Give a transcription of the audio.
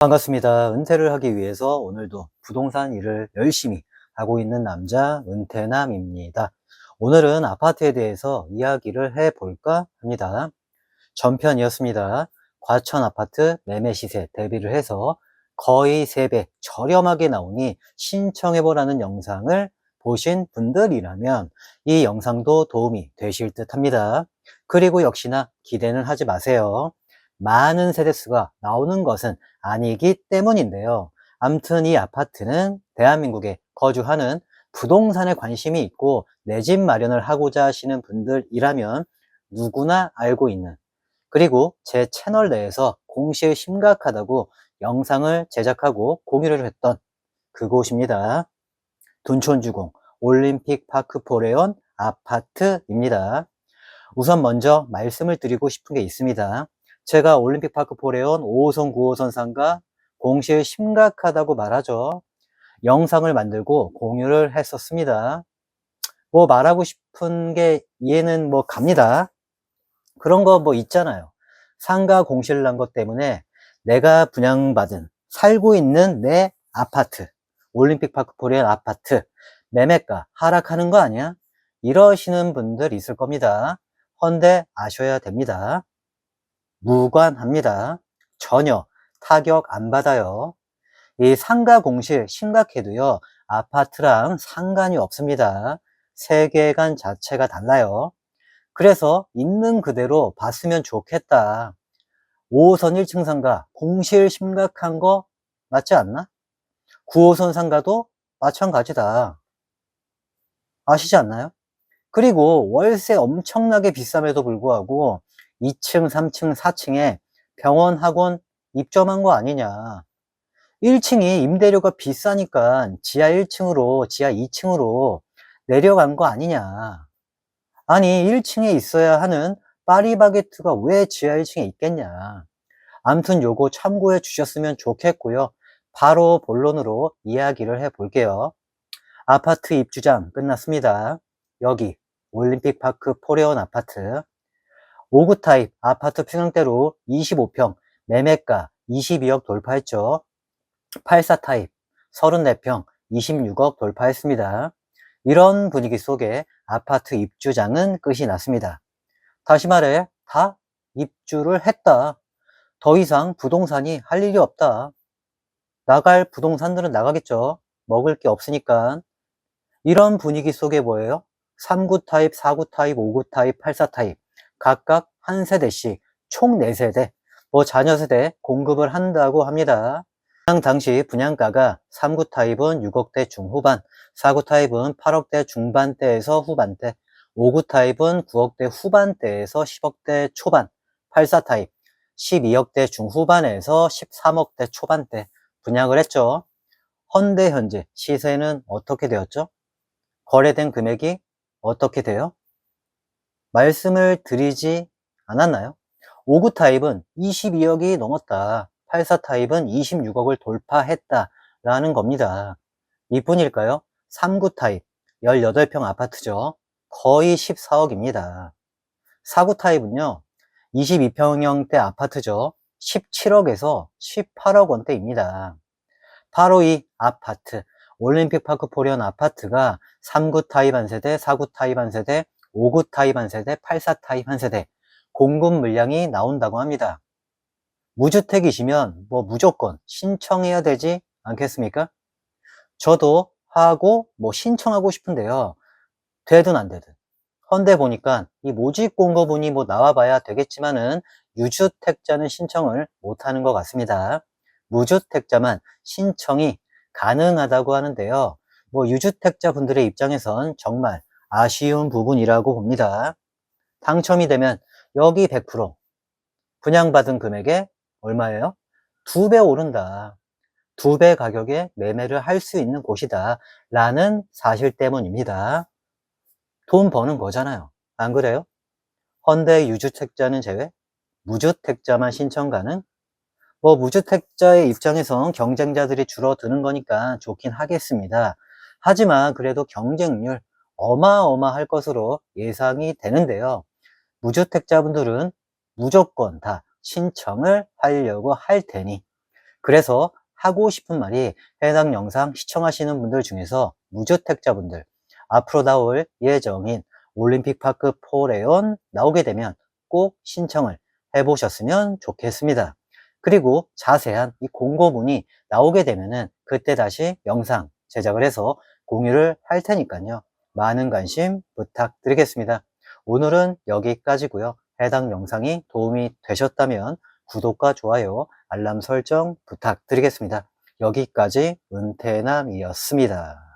반갑습니다. 은퇴를 하기 위해서 오늘도 부동산 일을 열심히 하고 있는 남자 은퇴남입니다. 오늘은 아파트에 대해서 이야기를 해볼까 합니다. 전편이었습니다. 과천 아파트 매매 시세 대비를 해서 거의 3배 저렴하게 나오니 신청해보라는 영상을 보신 분들이라면 이 영상도 도움이 되실 듯 합니다. 그리고 역시나 기대는 하지 마세요. 많은 세대수가 나오는 것은 아니기 때문인데요. 암튼 이 아파트는 대한민국에 거주하는 부동산에 관심이 있고 내 집 마련을 하고자 하시는 분들이라면 누구나 알고 있는 그리고 제 채널 내에서 공시에 심각하다고 영상을 제작하고 공유를 했던 그곳입니다. 둔촌주공 올림픽 파크 포레온 아파트입니다. 우선 먼저 말씀을 드리고 싶은 게 있습니다. 제가 올림픽 파크 포레온 5호선 9호선 상가 공시에 심각하다고 말하죠. 영상을 만들고 공유를 했었습니다. 뭐 말하고 싶은 게 이해는 뭐 갑니다. 그런 거 뭐 있잖아요. 상가 공시를 난것 때문에 내가 분양받은 살고 있는 내 아파트 올림픽 파크 포레온 아파트 매매가 하락하는 거 아니야? 이러시는 분들 있을 겁니다. 헌데 아셔야 됩니다. 무관합니다. 전혀 타격 안 받아요. 이 상가 공실 심각해도요, 아파트랑 상관이 없습니다. 세계관 자체가 달라요. 그래서 있는 그대로 봤으면 좋겠다. 5호선 1층 상가 공실 심각한 거 맞지 않나? 9호선 상가도 마찬가지다. 아시지 않나요? 그리고 월세 엄청나게 비쌈에도 불구하고 2층, 3층, 4층에 병원, 학원 입점한 거 아니냐. 1층이 임대료가 비싸니까 지하 1층으로, 지하 2층으로 내려간 거 아니냐. 아니, 1층에 있어야 하는 파리바게트가 왜 지하 1층에 있겠냐. 암튼 요거 참고해 주셨으면 좋겠고요. 바로 본론으로 이야기를 해 볼게요. 아파트 입주장 끝났습니다. 여기 올림픽파크 포레온 아파트 5구 타입 아파트 평형대로 25평 매매가 22억 돌파했죠. 84 타입 34평 26억 돌파했습니다. 이런 분위기 속에 아파트 입주장은 끝이 났습니다. 다시 말해 다 입주를 했다. 더 이상 부동산이 할 일이 없다. 나갈 부동산들은 나가겠죠. 먹을 게 없으니까. 이런 분위기 속에 뭐예요? 3구 타입, 4구 타입, 5구 타입, 84 타입 각각 한 세대씩 총 4세대, 뭐 자녀 세대 공급을 한다고 합니다. 분양 당시 분양가가 3구 타입은 6억대 중후반, 4구 타입은 8억대 중반대에서 후반대, 5구 타입은 9억대 후반대에서 10억대 초반, 84 타입 12억대 중후반에서 13억대 초반대 분양을 했죠. 헌데 현재 시세는 어떻게 되었죠? 거래된 금액이 어떻게 돼요? 말씀을 드리지 않았나요? 5구 타입은 22억이 넘었다. 84 타입은 26억을 돌파했다. 라는 겁니다. 이뿐일까요? 3구 타입 18평 아파트죠. 거의 14억입니다. 4구 타입은요. 22평형대 아파트죠. 17억에서 18억 원대입니다. 바로 이 아파트, 올림픽 파크 포리온 아파트가 3구 타입 한 세대, 4구 타입 한 세대, 5구 타입 한 세대, 84 타입 한 세대 공급 물량이 나온다고 합니다. 무주택이시면 뭐 무조건 신청해야 되지 않겠습니까? 저도 하고 뭐 신청하고 싶은데요. 되든 안 되든. 헌데 보니까 이 모집 공고문이 뭐 나와봐야 되겠지만은 유주택자는 신청을 못하는 것 같습니다. 무주택자만 신청이 가능하다고 하는데요. 뭐 유주택자 분들의 입장에선 정말 아쉬운 부분이라고 봅니다. 당첨이 되면 여기 100% 분양받은 금액에 얼마예요? 두 배 오른다. 두 배 가격에 매매를 할 수 있는 곳이다. 라는 사실 때문입니다. 돈 버는 거잖아요. 안 그래요? 헌데 유주택자는 제외? 무주택자만 신청 가능? 뭐 무주택자의 입장에선 경쟁자들이 줄어드는 거니까 좋긴 하겠습니다. 하지만 그래도 경쟁률 어마어마할 것으로 예상이 되는데요. 무주택자분들은 무조건 다 신청을 하려고 할 테니 그래서 하고 싶은 말이 해당 영상 시청하시는 분들 중에서 무주택자분들 앞으로 나올 예정인 올림픽파크 포레온 나오게 되면 꼭 신청을 해보셨으면 좋겠습니다. 그리고 자세한 이 공고문이 나오게 되면은 그때 다시 영상 제작을 해서 공유를 할 테니까요. 많은 관심 부탁드리겠습니다. 오늘은 여기까지고요. 해당 영상이 도움이 되셨다면 구독과 좋아요, 알람 설정 부탁드리겠습니다. 여기까지 은퇴남이었습니다.